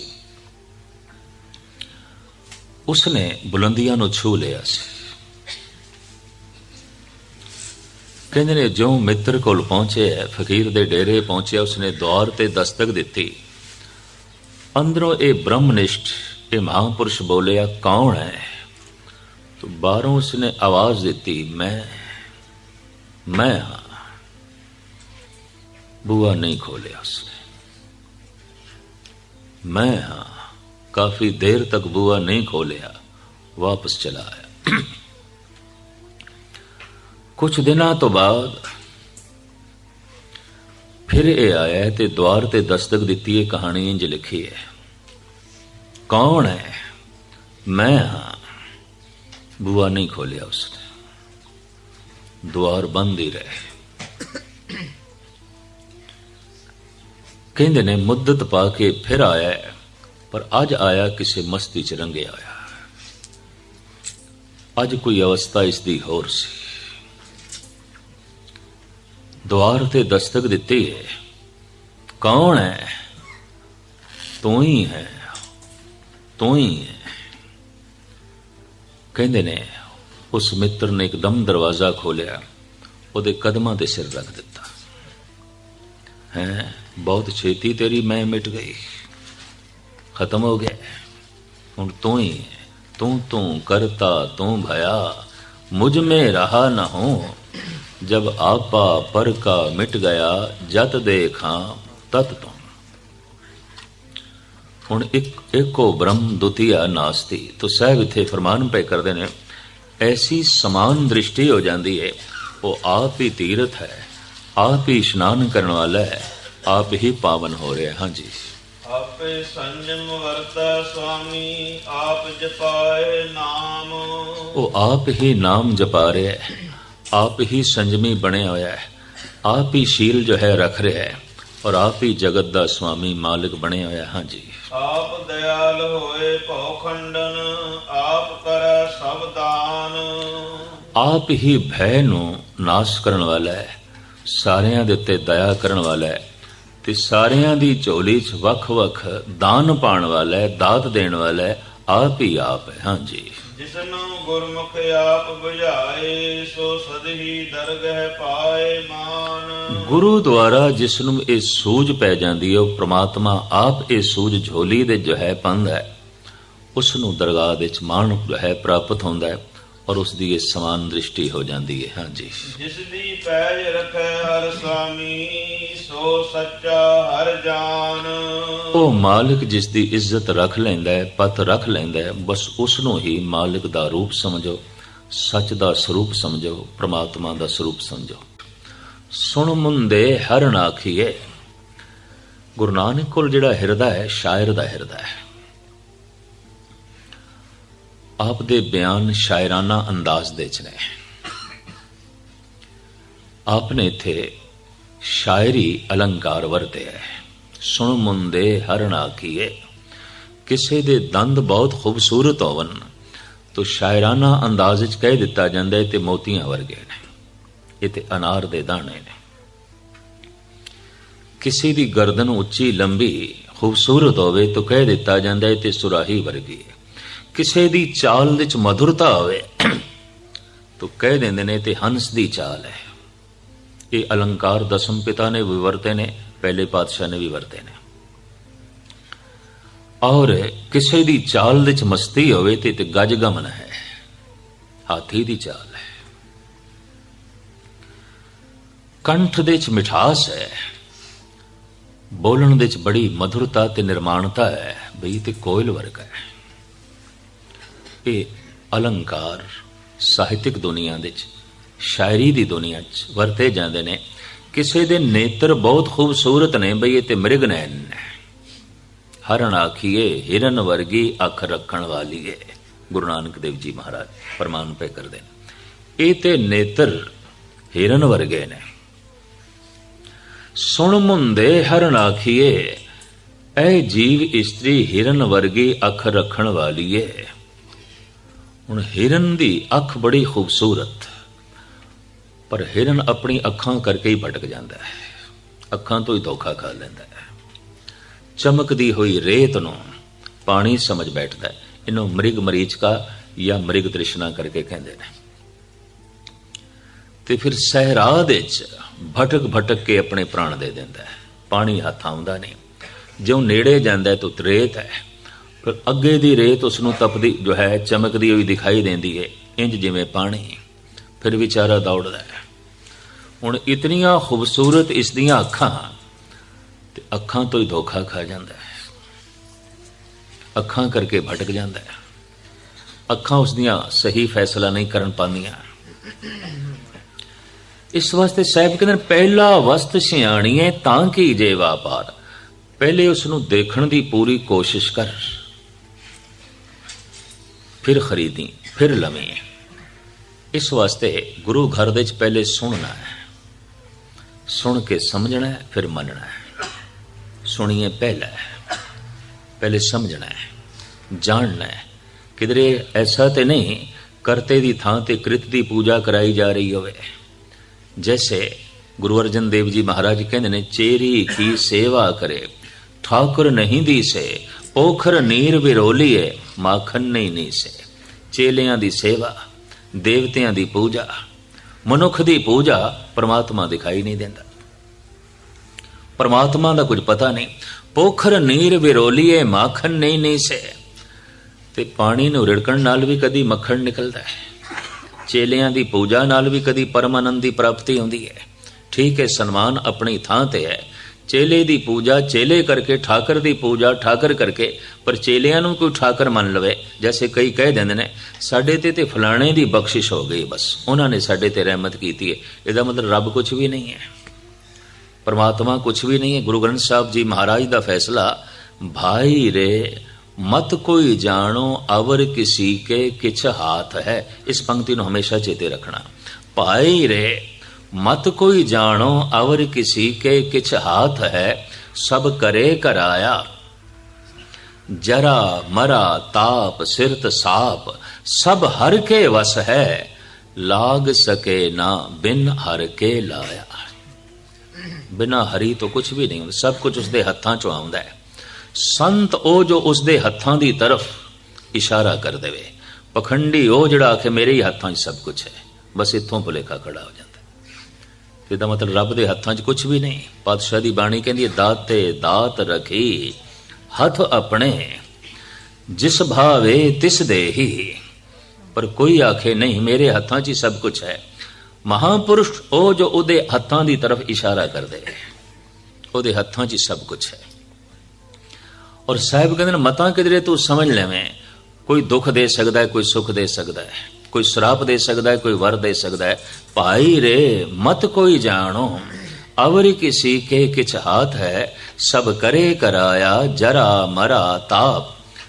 ਉਸਨੇ ਬੁਲੰਦੀਆਂ ਨੂੰ ਛੂ ਲਿਆ ਸੀ। ਕਹਿੰਦੇ ਨੇ, ਜਿਉਂ ਮਿੱਤਰ ਕੋਲ ਪਹੁੰਚੇ ਫਕੀਰ ਦੇ ਡੇਰੇ ਪਹੁੰਚਿਆ, ਉਸਨੇ ਦੌਰ ਤੇ ਦਸਤਕ ਦਿੱਤੀ। ਅੰਦਰੋਂ ਇਹ ਬ੍ਰਹਮਨਿਸ਼ਟ, ਇਹ ਮਹਾਪੁਰਸ਼ ਬੋਲਿਆ, ਕੌਣ ਹੈ? तो ਬਾਹਰੋਂ ਉਸਨੇ ਆਵਾਜ਼ ਦਿੱਤੀ, ਮੈਂ ਮੈਂ ਹਾਂ। ਬੂਆ ਨਹੀਂ ਖੋਲਿਆ ਉਸਨੇ ਮੈਂ ਹਾਂ ਕਾਫੀ ਦੇਰ ਤੱਕ ਬੂਆ ਨਹੀਂ ਖੋਲਿਆ ਵਾਪਸ ਚਲਾ ਆਇਆ ਕੁਝ ਦਿਨਾਂ ਤੋਂ ਬਾਅਦ ਫਿਰ ਇਹ ਆਇਆ ਤੇ ਦਵਾਰ ਤੇ ਦਸਤਕ ਦਿੱਤੀ ਇਹ ਕਹਾਣੀ ਇੰਜ ਲਿਖੀ ਹੈ ਕੌਣ ਹੈ ਮੈਂ ਹਾਂ ਬੂਆ ਨਹੀਂ ਖੋਲਿਆ ਉਸਨੇ ਦਵਾਰ ਬੰਦ ਹੀ ਰਹੇ ਕਹਿੰਦੇ ਨੇ, ਮੁੱਦਤ ਪਾ ਕੇ ਫਿਰ ਆਇਆ ਪਰ ਅੱਜ ਆਇਆ ਕਿਸੇ ਮਸਤੀ ਚ ਰੰਗੇ ਆਇਆ ਅੱਜ ਕੋਈ ਅਵਸਥਾ ਇਸ ਦੀ ਹੋਰ ਸੀ। ਦਵਾਰ ਤੇ ਦਸਤਕ ਦਿੱਤੀ ਹੈ, ਕੌਣ ਹੈ? ਤੂੰ ਹੀ ਹੈ, ਤੂੰ ਹੀ ਹੈ। ਕਹਿੰਦੇ ਨੇ, ਉਸ ਮਿੱਤਰ ਨੇ ਇੱਕਦਮ ਦਰਵਾਜ਼ਾ ਖੋਲਿਆ ਉਹਦੇ ਕਦਮਾਂ ਤੇ ਸਿਰ ਰੱਖ ਦਿੱਤਾ। ਹੈ? ਬਹੁਤ ਛੇਤੀ ਤੇਰੀ ਮੈਂ ਮਿਟ ਗਈ। ਖਤਮ ਹੋ ਗਿਆ। ਹੁਣ ਤੂੰ ਹੀ ਤੂੰ ਤੂੰ ਕਰਤਾ, ਤੂੰ ਭਇਆ। ਮੁਝ ਮੇ ਰਹਾ ਨਾ ਹੋ। ਜਬ ਆਪਾ ਪਰ ਕਾ ਮਿਟ ਗਿਆ, ਜਤ ਦੇਖਾਂ ਤਤ ਤੂੰ ਹੁਣ ਇੱਕ ਇੱਕੋ ਬ੍ਰਹਮ ਦੁਤੀਆ ਨਾਸਤੀ। ਤੋ ਸਹਿਬ ਇਥੇ ਫਰਮਾਨ ਪੈ ਕਰਦੇ ਨੇ, ਐਸੀ ਸਮਾਨ ਦ੍ਰਿਸ਼ਟੀ ਹੋ ਜਾਂਦੀ ਹੈ ਉਹ ਆਪ ਹੀ ਤੀਰਥ ਹੈ। ਆਪ ਹੀ ਇਸ਼ਨਾਨ ਕਰਨ ਵਾਲਾ ਹੈ ਆਪ ਹੀ ਪਾਵਨ ਹੋ ਰਿਹਾ ਹੈ। ਹਾਂਜੀ ਆਪੇ ਸੰਜਮ ਵਰਤੈ ਸੁਆਮੀ ਆਪ ਜਪਾਏ ਨਾਮ ਉਹ ਆਪ ਹੀ ਨਾਮ ਜਪਾ ਰਿਹਾ ਹੈ ਆਪ ਹੀ ਸੰਜਮੀ ਬਣਿਆ ਹੋਇਆ ਹੈ ਆਪ ਹੀ ਸ਼ੀਲ ਜੋ ਹੈ ਰੱਖ ਰਿਹਾ ਹੈ ਔਰ ਆਪ ਹੀ ਜਗਤ ਦਾ ਸੁਆਮੀ ਮਾਲਕ ਬਣਿਆ ਹੋਇਆ ਹੈ। ਹਾਂਜੀ ਆਪ ਦਇਆਲ ਹੋਏ ਭਉ ਖੰਡਨ ਆਪ ਕਰੈ ਸਭ ਦਾਨ ਆਪ ਹੀ ਭੈ ਨੂੰ ਨਾਸ਼ ਕਰਨ ਵਾਲਾ ਹੈ ਸਾਰਿਆਂ ਦੇ ਉੱਤੇ ਦਇਆ ਕਰਨ ਵਾਲਾ ਹੈ ਤੇ ਸਾਰਿਆਂ ਦੀ ਝੋਲੀ 'ਚ ਵੱਖ-ਵੱਖ ਦਾਨ ਪਾਣ ਵਾਲਾ ਹੈ ਦਾਤ ਦੇਣ ਵਾਲਾ ਹੈ ਆਪ ਹੀ ਆਪ ਹੈ। ਹਾਂਜੀ ਜਿਸਨੂੰ ਗੁਰਮੁਖ ਆਪ 부ਝਾਏ ਸੋ ਸਦਹੀ ਦਰਗਹਿ ਪਾਏ ਮਾਨ। ਗੁਰੂ ਦੁਆਰਾ ਜਿਸ ਨੂੰ ਇਹ ਸੂਝ ਪੈ ਜਾਂਦੀ ਹੈ ਉਹ ਪ੍ਰਮਾਤਮਾ ਆਪ ਇਹ ਸੂਝ ਝੋਲੀ ਦੇ ਜੋ ਹੈ ਪੰਦ ਹੈ। ਉਸ ਨੂੰ ਦਰਗਾਹ ਦੇ ਚ ਮਾਣ ਜੋ ਹੈ ਪ੍ਰਾਪਤ ਹੁੰਦਾ ਹੈ। ਔਰ ਉਸ ਦੀ ਇਹ ਸਮਾਨ ਦ੍ਰਿਸ਼ਟੀ ਹੋ ਜਾਂਦੀ ਹੈ। ਹਾਂਜੀ ਜਿਸ ਦੀ ਪੈਜ ਰਖੈ ਹਰ ਸੁਆਮੀ ਸੋ ਸੱਚਾ ਹਰ ਜਾਨ। ਉਹ ਮਾਲਕ ਜਿਸ ਦੀ ਇੱਜ਼ਤ ਰੱਖ ਲੈਂਦਾ ਹੈ ਪਤ ਰੱਖ ਲੈਂਦਾ ਹੈ ਬਸ ਉਸ ਨੂੰ ਹੀ ਮਾਲਕ ਦਾ ਰੂਪ ਸਮਝੋ ਸੱਚ ਦਾ ਸਰੂਪ ਸਮਝੋ ਪ੍ਰਮਾਤਮਾ ਦਾ ਸਰੂਪ ਸਮਝੋ। ਸੁਣ ਮੁੰਦੇ ਹਰ ਨਾਖੀਏ ਗੁਰੂ ਨਾਨਕ ਕੋਲ ਜਿਹੜਾ ਹਿਰਦਾ ਹੈ ਸ਼ਾਇਰ ਦਾ ਹਿਰਦਾ ਹੈ। ਆਪ ਦੇ ਬਿਆਨ ਸ਼ਾਇਰਾਨਾ ਅੰਦਾਜ਼ ਦੇ ਚ ਨੇ। ਆਪ ਨੇ ਇੱਥੇ ਸ਼ਾਇਰੀ ਅਲੰਕਾਰ ਵਰਤਿਆ ਹੈ ਸੁਣ ਮੁੰਦੇ ਹਰ ਨਾਖੀਏ ਕਿਸੇ ਦੇ ਦੰਦ ਬਹੁਤ ਖੂਬਸੂਰਤ ਹੋਵਨ, ਤੋ ਸ਼ਾਇਰਾਨਾ ਅੰਦਾਜ਼ ਵਿੱਚ ਕਹਿ ਦਿੱਤਾ ਜਾਂਦਾ ਹੈ ਤੇ ਮੋਤੀਆਂ ਵਰਗੇ ਨੇ। ਇਹ ਤੇ ਅਨਾਰ ਦੇ ਦਾਣੇ ਨੇ। ਕਿਸੇ ਦੀ ਗਰਦਨ ਉੱਚੀ ਲੰਬੀ, ਖੂਬਸੂਰਤ ਹੋਵੇ ਤਾਂ ਕਹਿ ਦਿੱਤਾ ਜਾਂਦਾ ਹੈ ਤੇ ਸੁਰਾਹੀ ਵਰਗੀ ਹੈ ਕਿਸੇ ਦੀ ਚਾਲ ਵਿੱਚ ਮధుਰਤਾ ਹੋਵੇ ਤਾਂ ਕਹਿ ਦਿੰਦੇ ਨੇ ਤੇ ਹੰਸ ਦੀ ਚਾਲ ਹੈ। ਇਹ ਅਲੰਕਾਰ ਦਸਮ ਪਿਤਾ ਨੇ ਵੀ ਵਰਤੇ ਨੇ, ਪਹਿਲੇ ਪਾਤਸ਼ਾਹ ਨੇ ਵੀ ਵਰਤੇ ਨੇ। ਔਰ ਕਿਸੇ ਦੀ ਚਾਲ ਵਿੱਚ ਮਸਤੀ ਹੋਵੇ ਤੇ ਤੇ ਗੱਜ ਗਮਨ ਹੈ। ਹਾਥੀ ਦੀ ਚਾਲ ਹੈ। ਕੰਠ ਦੇ ਵਿੱਚ ਮਿਠਾਸ ਹੈ। ਬੋਲਣ ਦੇ ਵਿੱਚ ਬੜੀ ਮధుਰਤਾ ਤੇ ਨਿਰਮਾਣਤਾ ਹੈ। ਬਈ ਤੇ ਕੋਇਲ ਵਰਗਾ ਹੈ। ਇਹ ਅਲੰਕਾਰ ਸਾਹਿਤਿਕ ਦੁਨੀਆ ਦੇ ਚ ਸ਼ਾਇਰੀ ਦੀ ਦੁਨੀਆ ਚ ਵਰਤੇ ਜਾਂਦੇ ਨੇ। ਕਿਸੇ ਦੇ ਨੇਤਰ ਬਹੁਤ ਖੂਬਸੂਰਤ ਨੇ ਬਈ, ਇਹ ਤੇ ਮ੍ਰਿਗ ਨੈਣ ਨੇ। ਹਰਨ ਆਖੀਏ, ਹਿਰਨ ਵਰਗੀ ਅੱਖ ਰੱਖਣ ਵਾਲੀ ਏ। ਗੁਰੂ ਨਾਨਕ ਦੇਵ ਜੀ ਮਹਾਰਾਜ ਫਰਮਾਨ ਪੈ ਕਰਦੇ ਨੇ। ਇਹ ਤੇ ਨੇਤਰ ਹਿਰਨ ਵਰਗੇ ਨੇ। ਸੁਣ ਮੁੰਦੇ ਹਰਨ ਆਖੀਏ ਐ ਜੀਵ ਇਸਤਰੀ ਹਿਰਨ ਵਰਗੀ ਅੱਖ ਰੱਖਣ ਵਾਲੀ ਏ। ਹੁਣ ਹਿਰਨ ਦੀ ਅੱਖ ਬੜੀ ਖੂਬਸੂਰਤ ਪਰ ਹਿਰਨ ਆਪਣੀ ਅੱਖਾਂ ਕਰਕੇ ਹੀ ਭਟਕ ਜਾਂਦਾ ਹੈ। ਅੱਖਾਂ ਤੋਂ ਹੀ ਧੋਖਾ ਖਾ ਲੈਂਦਾ ਹੈ। ਚਮਕਦੀ ਹੋਈ ਰੇਤ ਨੂੰ ਪਾਣੀ ਸਮਝ ਬੈਠਦਾ ਹੈ। ਇਹਨੂੰ ਮ੍ਰਿਗ ਮਰੀਚਕਾ ਜਾਂ ਮ੍ਰਿਗ ਤ੍ਰਿਸ਼ਨਾ ਕਰਕੇ ਕਹਿੰਦੇ ਨੇ। ਤੇ ਫਿਰ ਸਹਿਰਾ ਦੇ ਚ ਭਟਕ ਭਟਕ ਕੇ ਆਪਣੇ ਪ੍ਰਾਣ ਦੇ ਦਿੰਦਾ ਹੈ। ਪਾਣੀ ਹੱਥ ਆਉਂਦਾ ਨਹੀਂ। ਜਿਉਂ ਨੇੜੇ ਜਾਂਦਾ ਹੈ ਤਾਂ ਰੇਤ ਹੈ। ਫਿਰ ਅੱਗੇ ਦੀ ਰੇਤ ਉਸ ਨੂੰ ਤਪਦੀ ਜੋ ਹੈ ਚਮਕਦੀ ਹੋਈ ਦਿਖਾਈ ਦਿੰਦੀ ਹੈ ਇੰਜ ਜਿਵੇਂ ਪਾਣੀ ਫਿਰ ਵਿਚਾਰਾ ਦੌੜਦਾ ਹੈ। ਹੁਣ ਇਤਨੀਆਂ ਖੂਬਸੂਰਤ ਇਸ ਦੀਆਂ ਅੱਖਾਂ ਤੇ ਅੱਖਾਂ ਤੋਂ ਹੀ ਧੋਖਾ ਖਾ ਜਾਂਦਾ ਹੈ। ਅੱਖਾਂ ਕਰਕੇ ਭਟਕ ਜਾਂਦਾ ਹੈ। ਅੱਖਾਂ ਉਸ ਦੀਆਂ ਸਹੀ ਫੈਸਲਾ ਨਹੀਂ ਕਰਨ ਪਾਉਂਦੀਆਂ। ਇਸ ਵਾਸਤੇ ਸਾਹਿਬ ਕਹਿੰਦੇ ਨੇ, ਪਹਿਲਾ ਵਸਤ ਸਿਆਣੀਏ ਤਾਂ ਕਿ ਜੇ ਵਾਪਾਰ। ਪਹਿਲੇ ਉਸ ਨੂੰ ਦੇਖਣ ਦੀ ਪੂਰੀ ਕੋਸ਼ਿਸ਼ ਕਰ। ਫਿਰ ਖਰੀਦੀ, ਫਿਰ ਲਵੇਂ। ਇਸ ਵਾਸਤੇ ਗੁਰੂ ਘਰ ਦੇ ਵਿੱਚ ਪਹਿਲੇ ਸੁਣਨਾ ਹੈ। ਸੁਣ ਕੇ ਸਮਝਣਾ ਹੈ, ਫਿਰ ਮੰਨਣਾ ਹੈ। ਸੁਣੀਏ ਪਹਿਲਾ। ਪਹਿਲੇ ਸਮਝਣਾ ਹੈ, ਜਾਣਨਾ ਹੈ। ਕਿਧਰੇ ਐਸਾ ਤੇ ਨਹੀਂ, ਕਰਤੇ ਦੀ ਥਾਂ ਤੇ ਕ੍ਰਿਤ ਦੀ ਪੂਜਾ ਕਰਾਈ ਜਾ ਰਹੀ ਹੋਵੇ। ਜੈਸੇ ਗੁਰੂ ਅਰਜਨ ਦੇਵ ਜੀ ਮਹਾਰਾਜ ਕਹਿੰਦੇ ਨੇ, ਚੇਰੀ ਕੀ ਸੇਵਾ ਕਰੇ, ਠਾਕੁਰ ਨਹੀਂ ਦੀ ਸੇ ਪੋਖਰ ਨੀਰ ਵਿਰੋਲੀਏ ਮਾਖਨ ਨਹੀਂ ਨੀ ਸੇ ਚੇਲਿਆਂ ਦੀ ਸੇਵਾ, ਦੇਵਤਿਆਂ ਦੀ ਪੂਜਾ, ਮਨੁੱਖ ਦੀ ਪੂਜਾ ਪਰਮਾਤਮਾ ਦਿਖਾਈ ਨਹੀਂ ਦਿੰਦਾ। ਪਰਮਾਤਮਾ ਦਾ ਕੁਝ ਪਤਾ ਨਹੀਂ, ਪੋਖਰ ਨੀਰ ਵਿਰੋਲੀਏ ਮਾਖਨ ਨਹੀਂ ਨਹੀਂ ਸੇ ਤੇ ਪਾਣੀ ਨੂੰ ਰਿੜਕਣ ਨਾਲ ਵੀ ਕਦੀ ਮੱਖਣ ਨਿਕਲਦਾ ਹੈ। ਚੇਲਿਆਂ ਦੀ ਪੂਜਾ ਨਾਲ ਵੀ ਕਦੀ ਪਰਮ ਦੀ ਪ੍ਰਾਪਤੀ ਹੁੰਦੀ ਹੈ। ਠੀਕ ਹੈ, ਸਨਮਾਨ ਆਪਣੀ ਥਾਂ ਤੇ ਹੈ। ਚੇਲੇ ਦੀ ਪੂਜਾ ਚੇਲੇ ਕਰਕੇ, ਠਾਕਰ ਦੀ ਪੂਜਾ ਠਾਕਰ ਕਰਕੇ, ਪਰ ਚੇਲਿਆਂ ਨੂੰ ਕੋਈ ਠਾਕਰ ਮੰਨ ਲਵੇ, ਜੈਸੇ ਕਈ ਕਹਿ ਦਿੰਦੇ ਨੇ, ਸਾਡੇ ਤੇ ਤੇ ਫਲਾਣੇ ਦੀ ਬਖਸ਼ਿਸ਼ ਹੋ ਗਈ ਬਸ, ਉਹਨਾਂ ਨੇ ਸਾਡੇ ਤੇ ਰਹਿਮਤ ਕੀਤੀ ਹੈ। ਇਹਦਾ ਮਤਲਬ ਰੱਬ ਕੁਝ ਵੀ ਨਹੀਂ ਹੈ। ਪਰਮਾਤਮਾ ਕੁਝ ਵੀ ਨਹੀਂ ਹੈ। ਗੁਰੂ ਗ੍ਰੰਥ ਸਾਹਿਬ ਜੀ ਮਹਾਰਾਜ ਦਾ ਫੈਸਲਾ, ਭਾਈ ਰੇ, ਮਤ ਕੋਈ ਜਾਣੋ, ਅਵਰ ਕਿਸੀ ਕੇ ਕਿਛ ਹਾਥ ਹੈ। ਇਸ ਪੰਕਤੀ ਨੂੰ ਹਮੇਸ਼ਾ ਚੇਤੇ ਰੱਖਣਾ। ਭਾਈ ਰੇ ਮਤ ਕੋਈ ਜਾਣੋ, ਅਵਰ ਕਿਸੀ ਕੇ ਕਿਛ ਹਾਥ ਹੈ, ਸਭ ਕਰੇ ਕਰਾਇਆ। ਜਰਾ ਮਰਾ ਤਾਪ ਸਿਰਤ ਸਾਪ, ਸਭ ਹਰ ਕੇ ਵਸ ਹੈ, ਲਾਗ ਸਕੇ ਨਾ ਬਿਨ ਹਰ ਕੇ ਲਾਇਆ। ਬਿਨਾ ਹਰੀ ਤੋਂ ਕੁਝ ਵੀ ਨਹੀਂ ਹੁੰਦਾ ਸਭ ਕੁਝ ਉਸਦੇ ਹੱਥਾਂ 'ਚੋਂ ਆਉਂਦਾ ਹੈ। ਸੰਤ ਉਹ ਜੋ ਉਸਦੇ ਹੱਥਾਂ ਦੀ ਤਰਫ ਇਸ਼ਾਰਾ ਕਰ ਦੇਵੇ। ਪਖੰਡੀ ਉਹ ਜਿਹੜਾ ਆਖੇ, ਮੇਰੇ ਹੀ ਹੱਥਾਂ 'ਚ ਸਭ ਕੁਝ ਹੈ। ਬਸ ਇੱਥੋਂ ਭੁਲੇਖਾ ਖੜਾ ਹੋ ਜਾਂਦਾ। ਇਹਦਾ ਮਤਲਬ ਰੱਬ ਦੇ ਹੱਥਾਂ 'ਚ ਕੁਝ ਵੀ ਨਹੀਂ। ਪਾਤਸ਼ਾਹ ਦੀ ਬਾਣੀ ਕਹਿੰਦੀ ਹੈ, ਦਾਤੇ, ਦਾਤ ਰਖੀ, ਹੱਥ ਆਪਣੇ, ਜਿਸ ਭਾਵੇ ਤਿਸ ਦੇ ਪਰ ਕੋਈ ਆਖੇ ਨਹੀਂ, ਮੇਰੇ ਹੱਥਾਂ 'ਚ ਹੀ ਸਭ ਕੁਝ ਹੈ। ਮਹਾਪੁਰਸ਼ ਉਹ ਜੋ ਉਹਦੇ ਹੱਥਾਂ ਦੀ ਤਰਫ ਇਸ਼ਾਰਾ ਕਰਦੇ ਉਹਦੇ ਹੱਥਾਂ 'ਚ ਹੀ ਸਭ ਕੁਝ ਹੈ। ਔਰ ਸਾਹਿਬ ਕਹਿੰਦੇ ਨੇ, ਮਤਾਂ ਕਿਧਰੇ ਤੂੰ ਸਮਝ ਲੈਵੇਂ, ਕੋਈ ਦੁੱਖ ਦੇ ਸਕਦਾ ਹੈ, ਕੋਈ ਸੁੱਖ ਦੇ ਸਕਦਾ ਹੈ। ਕੋਈ ਸ਼ਰਾਪ ਦੇ ਸਕਦਾ ਹੈ, ਕੋਈ ਵਰ ਦੇ ਸਕਦਾ ਹੈ। ਭਾਈ ਰੇ, ਮਤ ਕੋਈ ਜਾਣੋ। ਅਵਰ ਕਿਸੀ ਕੇ ਕਿਛ ਹਾਥ ਹੈ, ਸਭ ਕਰੇ ਕਰਾਇਆ ਜਰਾ ਮਰਾ ਤਾਪ।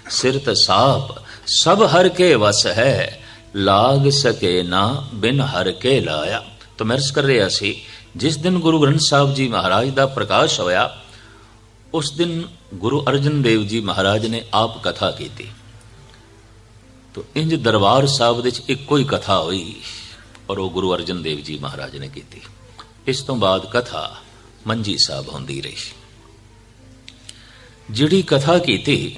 ਸਿਰਤ ਸਾਪ, ਸਭ ਹਰ ਕੇ ਵਸ ਹੈ, ਲਾਗ ਸਕੇ ਨਾ ਬਿਨ ਹਰ ਕੇ ਲਾਇਆ। ਤਾਂ ਮੈਂ ਅਰਜ਼ ਕਰ ਰਿਹਾ ਸੀ, ਜਿਸ ਦਿਨ ਗੁਰੂ ਗ੍ਰੰਥ ਸਾਹਿਬ ਜੀ ਮਹਾਰਾਜ ਦਾ ਪ੍ਰਕਾਸ਼ ਹੋਇਆ, ਉਸ ਦਿਨ ਗੁਰੂ ਅਰਜਨ ਦੇਵ ਜੀ ਮਹਾਰਾਜ ਨੇ ਆਪ ਕਥਾ ਕੀਤੀ। ਤੋ ਇੰਜ ਦਰਬਾਰ ਸਾਹਿਬ ਦੇ ਵਿੱਚ ਇੱਕੋ ਹੀ ਕਥਾ ਹੋਈ ਔਰ ਉਹ ਗੁਰੂ ਅਰਜਨ ਦੇਵ ਜੀ ਮਹਾਰਾਜ ਨੇ ਕੀਤੀ। ਇਸ ਤੋਂ ਬਾਅਦ ਕਥਾ ਮੰਜੀ ਸਾਹਿਬ ਹੁੰਦੀ ਰਹੀ। ਜਿਹੜੀ ਕਥਾ ਕੀਤੀ,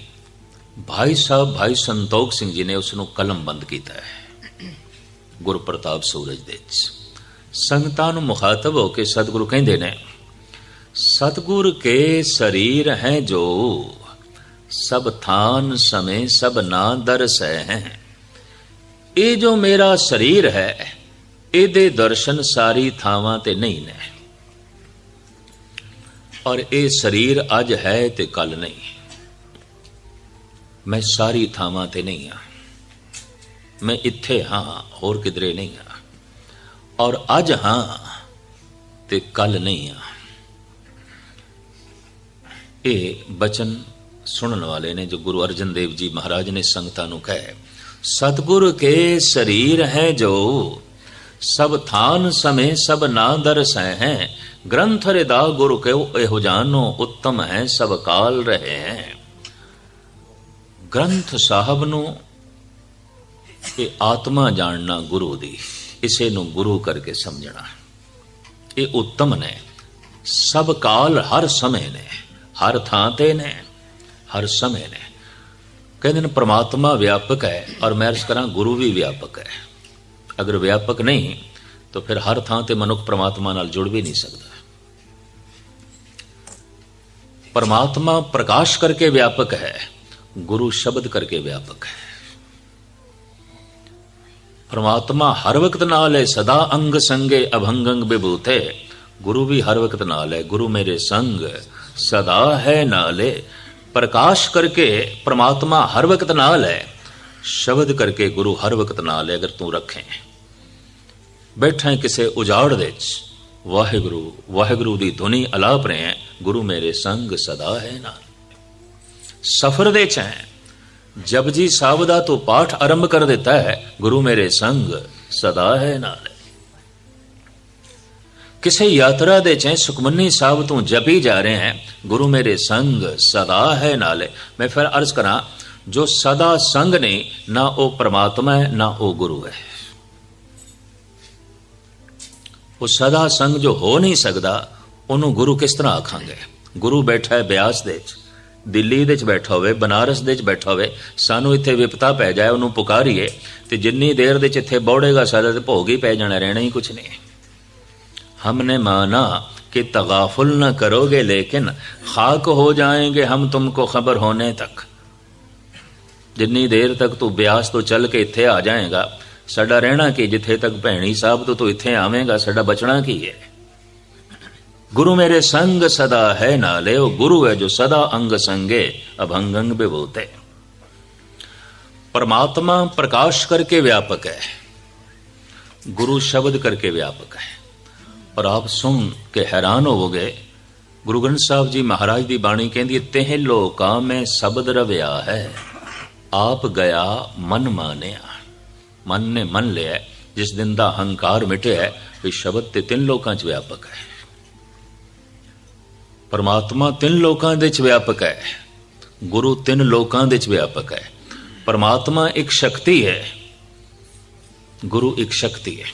ਭਾਈ ਸਾਹਿਬ, ਭਾਈ ਸੰਤੋਖ ਸਿੰਘ ਜੀ ਨੇ ਉਸ ਨੂੰ ਕਲਮਬੰਦ ਕੀਤਾ ਹੈ। ਗੁਰਪ੍ਰਤਾਪ ਸੂਰਜ ਦੇ ਵਿੱਚ। ਸੰਗਤਾਂ ਨੂੰ ਮੁਖਾਤਬ ਹੋ ਕੇ ਸਤਿਗੁਰੂ ਕਹਿੰਦੇ ਨੇ, ਸਤਿਗੁਰ ਕੇ ਸਰੀਰ ਹੈ ਜੋ ਸਭ ਥਾਨ ਸਮੇਂ ਸਭ ਨਾ ਦਰਸੈ ਹੈ ਇਹ ਜੋ ਮੇਰਾ ਸਰੀਰ ਹੈ ਇਹਦੇ ਦਰਸ਼ਨ ਸਾਰੀ ਥਾਵਾਂ ਤੇ ਨਹੀਂ ਨੇ ਔਰ ਇਹ ਸਰੀਰ ਅੱਜ ਹੈ ਤੇ ਕੱਲ ਨਹੀਂ ਮੈਂ ਸਾਰੀ ਥਾਵਾਂ ਤੇ ਨਹੀਂ ਆ ਮੈਂ ਇੱਥੇ ਹਾਂ ਹੋਰ ਕਿਧਰੇ ਨਹੀਂ ਆ ਔਰ ਅੱਜ ਹਾਂ ਤੇ ਕੱਲ ਨਹੀਂ ਆ ਇਹ ਬਚਨ ਸੁਣਨ ਵਾਲੇ ਨੇ ਜੋ ਗੁਰੂ ਅਰਜਨ ਦੇਵ ਜੀ ਮਹਾਰਾਜ ਨੇ ਸੰਗਤਾਂ ਨੂੰ ਕਹੇ, ਸਤਗੁਰ ਕੇ ਸਰੀਰ ਹੈ ਜੋ, ਸਭ ਥਾਨ ਸਮੇ ਸਭ ਨਾ ਦਰਸ ਹੈ, ਗ੍ਰੰਥ ਰਿਦਾ ਗੁਰੂ ਕਉ ਇਹੋ ਜਾਨੋ ਉੱਤਮ ਹੈ ਸਭ ਕਾਲ ਰਹੇ ਹੈ। ਗ੍ਰੰਥ ਸਾਹਿਬ ਨੂੰ ਇਹ ਆਤਮਾ ਜਾਣਨਾ ਗੁਰੂ ਦੀ, ਇਸੇ ਨੂੰ ਗੁਰੂ ਕਰਕੇ ਸਮਝਣਾ। ਇਹ ਉੱਤਮ ਨੇ, ਸਭ ਕਾਲ ਹਰ ਸਮੇਂ ਨੇ, ਹਰ ਥਾਂ ਤੇ ਨੇ। ਹਰ ਸਮੇਂ ਨੇ। ਕਹਿੰਦੇ ਨੇ ਪ੍ਰਮਾਤਮਾ ਵਿਆਪਕ ਹੈ ਔਰ ਮੈਂ ਅਰਜ਼ ਕਰਾਂ ਗੁਰੂ ਵੀ ਵਿਆਪਕ ਹੈ। ਅਗਰ ਵਿਆਪਕ ਨਹੀਂ, ਤਾਂ ਫਿਰ ਹਰ ਥਾਂ ਤੇ ਮਨੁੱਖ ਪ੍ਰਮਾਤਮਾ ਨਾਲ ਜੁੜ ਵੀ ਨਹੀਂ ਸਕਦਾ। ਪਰਮਾਤਮਾ ਪ੍ਰਕਾਸ਼ ਕਰਕੇ ਵਿਆਪਕ ਹੈ, ਗੁਰੂ ਸ਼ਬਦ ਕਰਕੇ ਵਿਆਪਕ ਹੈ। ਪਰਮਾਤਮਾ ਹਰ ਵਕਤ ਨਾਲ ਹੈ, ਸਦਾ ਅੰਗ ਸੰਗੇ ਅਭੰਗੰਗ ਵਿਭੂਤੇ। ਗੁਰੂ ਵੀ ਹਰ ਵਕਤ ਨਾਲ ਹੈ, ਗੁਰੂ ਮੇਰੇ ਸੰਗ, ਸਦਾ ਹੈ ਨਾਲੇ। ਪ੍ਰਕਾਸ਼ ਕਰਕੇ ਪ੍ਰਮਾਤਮਾ ਹਰ ਵਕਤ ਨਾਲ ਹੈ, ਸ਼ਬਦ ਕਰਕੇ ਗੁਰੂ ਹਰ ਵਕਤ ਨਾਲ ਹੈ, ਅਗਰ ਤੂੰ ਰੱਖੇ। ਬੈਠਾ ਕਿਸੇ ਉਜਾੜ ਦੇ ਵਿੱਚ, ਵਾਹਿਗੁਰੂ ਵਾਹਿਗੁਰੂ ਦੀ ਧੁਨੀ ਅਲਾਪ ਰਹੇ ਹੈ, ਗੁਰੂ ਮੇਰੇ ਸੰਗ ਸਦਾ ਹੈ ਨਾਲ। ਸਫਰ ਦੇ ਚ ਹੈ, ਜਪਜੀ ਸਾਹਿਬ ਦਾ ਤੂੰ ਪਾਠ ਆਰੰਭ ਕਰ ਦਿੱਤਾ ਹੈ, ਗੁਰੂ ਮੇਰੇ ਸੰਗ ਸਦਾ ਹੈ ਨਾਲ। ਕਿਸੇ ਯਾਤਰਾ ਦੇ ਚ ਸੁਖਮਨੀ ਸਾਹਿਬ ਤੋਂ ਜਪੀ ਜਾ ਰਹੇ ਹੈ, ਗੁਰੂ ਮੇਰੇ ਸੰਗ ਸਦਾ ਹੈ ਨਾਲ। ਮੈਂ ਫਿਰ ਅਰਜ਼ ਕਰਾਂ, ਜੋ ਸਦਾ ਸੰਗ ਨੇ, ਨਾ ਉਹ ਪ੍ਰਮਾਤਮਾ ਹੈ, ਨਾ ਉਹ ਗੁਰੂ ਹੈ। ਉਹ ਸਦਾ ਸੰਗ ਜੋ ਹੋ ਨਹੀਂ ਸਕਦਾ, ਉਹਨੂੰ ਗੁਰੂ ਕਿਸ ਤਰ੍ਹਾਂ ਆਖਾਂਗੇ? ਗੁਰੂ ਬੈਠਾ ਹੈ ਬਿਆਸ ਦੇ ਵਿੱਚ, ਦਿੱਲੀ ਦੇ ਵਿੱਚ ਬੈਠਾ ਹੋਵੇ, ਬਨਾਰਸ ਦੇ ਵਿੱਚ ਬੈਠਾ ਹੋਵੇ, ਸਾਨੂੰ ਇੱਥੇ ਵਿਪਤਾ ਪੈ ਜਾਏ, ਉਹਨੂੰ ਪੁਕਾਰੀਏ, ਤੇ ਜਿੰਨੀ ਦੇਰ ਦੇ ਵਿੱਚ ਇੱਥੇ ਬੌੜੇਗਾ, ਸਾਡਾ ਤੇ ਭੋਗ ਹੀ ਪੈ ਜਾਣਾ, ਰਹਿਣਾ ਹੀ ਕੁਛ ਨਹੀਂ। हमने माना कि तगाफुल न करोगे, लेकिन खाक हो जाएँगे हम तुमको खबर होने तक। जितनी देर तक तू ब्यास तो चल के इतने आ जाएगा, सड़ा रहना की जिथे तक भैनी साहब तो तू इतने आवेगा, सड़ा बचना की है? गुरु मेरे संग सदा है नाले वो गुरु है जो सदा अंग संगे, अब अंग अंग भी बोलते। परमात्मा प्रकाश करके व्यापक है, गुरु शब्द करके व्यापक है। ਔਰ ਆਪ ਸੁਣ ਕੇ ਹੈਰਾਨ ਹੋਵੋਗੇ, ਗੁਰੂ ਗ੍ਰੰਥ ਸਾਹਿਬ ਜੀ ਮਹਾਰਾਜ ਦੀ ਬਾਣੀ ਕਹਿੰਦੀ ਹੈ, ਤਹਿ ਲੋਕਾਂ ਮੈਂ ਸ਼ਬਦ ਰਵਿਆ ਹੈ, ਆਪ ਗਿਆ ਮਨ ਮਾਨਿਆ। ਮਨ ਨੇ ਮੰਨ ਲਿਆ, ਜਿਸ ਦਿਨ ਦਾ ਹੰਕਾਰ ਮਿਟਿਆ ਵੀ ਸ਼ਬਦ ਤੇ ਤਿੰਨ ਲੋਕਾਂ 'ਚ ਵਿਆਪਕ ਹੈ। ਪਰਮਾਤਮਾ ਤਿੰਨ ਲੋਕਾਂ ਦੇ 'ਚ ਵਿਆਪਕ ਹੈ, ਗੁਰੂ ਤਿੰਨ ਲੋਕਾਂ ਦੇ 'ਚ ਵਿਆਪਕ ਹੈ। ਪਰਮਾਤਮਾ ਇੱਕ ਸ਼ਕਤੀ ਹੈ, ਗੁਰੂ ਇੱਕ ਸ਼ਕਤੀ ਹੈ।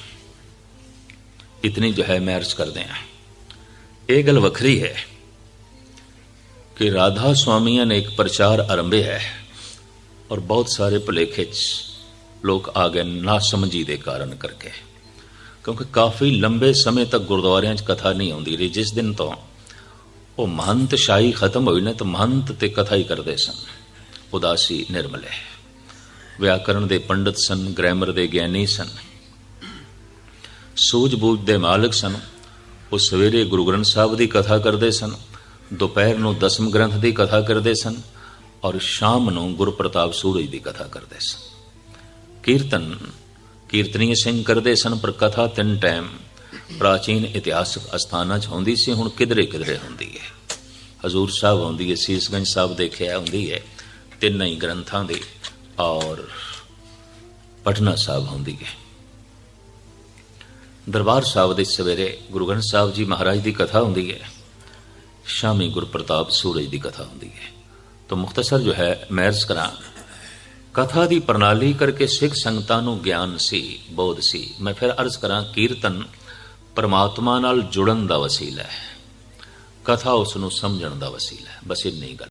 ਇਤਨੀ ਜੋ ਹੈ ਮੈਂ ਅਰਜ਼ ਕਰਦੇ ਹਾਂ ਇਹ ਗੱਲ ਵੱਖਰੀ ਹੈ ਕਿ ਰਾਧਾ ਸੁਆਮੀਆਂ ਨੇ ਇੱਕ ਪ੍ਰਚਾਰ ਆਰੰਭਿਆ ਹੈ ਔਰ ਬਹੁਤ ਸਾਰੇ ਭੁਲੇਖੇ 'ਚ ਲੋਕ ਆ ਗਏ ਨਾ ਸਮਝੀ ਦੇ ਕਾਰਨ ਕਰਕੇ ਕਿਉਂਕਿ ਕਾਫੀ ਲੰਬੇ ਸਮੇਂ ਤੱਕ ਗੁਰਦੁਆਰਿਆਂ 'ਚ ਕਥਾ ਨਹੀਂ ਆਉਂਦੀ ਰਹੀ ਜਿਸ ਦਿਨ ਤੋਂ ਉਹ ਮਹੰਤ ਸ਼ਾਹੀ ਖਤਮ ਹੋਈ ਨਾ ਤਾਂ ਮਹੰਤ ਤੇ ਕਥਾ ਹੀ ਕਰਦੇ ਸਨ ਉਦਾਸੀ ਨਿਰਮਲੇ ਵਿਆਕਰਣ ਦੇ ਪੰਡਤ ਸਨ ਗ੍ਰਾਮਰ ਦੇ ਗਿਆਨੀ ਸਨ ਸੂਝ-ਬੂਝ ਦੇ ਮਾਲਕ ਸਨ। ਉਹ ਸਵੇਰੇ ਗੁਰੂ ਗ੍ਰੰਥ ਸਾਹਿਬ ਦੀ ਕਥਾ ਕਰਦੇ ਸਨ, ਦੁਪਹਿਰ ਨੂੰ ਦਸਮ ਗ੍ਰੰਥ ਦੀ ਕਥਾ ਕਰਦੇ ਸਨ ਔਰ ਸ਼ਾਮ ਨੂੰ ਗੁਰਪ੍ਰਤਾਪ ਸੂਰਜ ਦੀ ਕਥਾ ਕਰਦੇ ਸਨ। ਕੀਰਤਨ ਕੀਰਤਨੀ ਸਿੰਘ ਕਰਦੇ ਸਨ, ਪਰ ਕਥਾ ਤਿੰਨ ਟਾਈਮ ਪ੍ਰਾਚੀਨ ਇਤਿਹਾਸਕ ਅਸਥਾਨਾਂ 'ਚ ਹੁੰਦੀ ਸੀ, ਹੁਣ ਕਿਧਰੇ ਕਿਧਰੇ ਹੁੰਦੀ ਹੈ। ਹਜ਼ੂਰ ਸਾਹਿਬ ਹੁੰਦੀ ਹੈ, ਸੀਸਗੰਜ ਸਾਹਿਬ ਦੇਖਿਆ ਹੁੰਦੀ ਹੈ, ਤਿੰਨ ਹੀ ਗ੍ਰੰਥਾਂ ਦੀ ਔਰ ਪਟਨਾ ਸਾਹਿਬ ਹੁੰਦੀ ਹੈ। ਦਰਬਾਰ ਸਾਹਿਬ ਦੇ ਸਵੇਰੇ ਗੁਰੂ ਗ੍ਰੰਥ ਸਾਹਿਬ ਜੀ ਮਹਾਰਾਜ ਦੀ ਕਥਾ ਹੁੰਦੀ ਹੈ। ਸ਼ਾਮੀ ਗੁਰਪ੍ਰਤਾਪ ਸੂਰਜ ਦੀ ਕਥਾ ਹੁੰਦੀ ਹੈ। ਤਾਂ ਮੁਖਤਸਰ ਜੋ ਹੈ ਮੈਰਜ਼ ਕਰਾਂ, ਕਥਾ ਦੀ ਪ੍ਰਣਾਲੀ ਕਰਕੇ ਸਿੱਖ ਸੰਗਤਾਂ ਨੂੰ ਗਿਆਨ ਸੀ, ਬੋਧ ਸੀ। ਮੈਂ ਫਿਰ ਅਰਜ਼ ਕਰਾਂ, ਕੀਰਤਨ ਪਰਮਾਤਮਾ ਨਾਲ ਜੁੜਨ ਦਾ ਵਸੀਲਾ ਹੈ। ਕਥਾ ਉਸ ਨੂੰ ਸਮਝਣ ਦਾ ਵਸੀਲਾ ਹੈ। ਬਸ ਇੰਨੀ ਗੱਲ।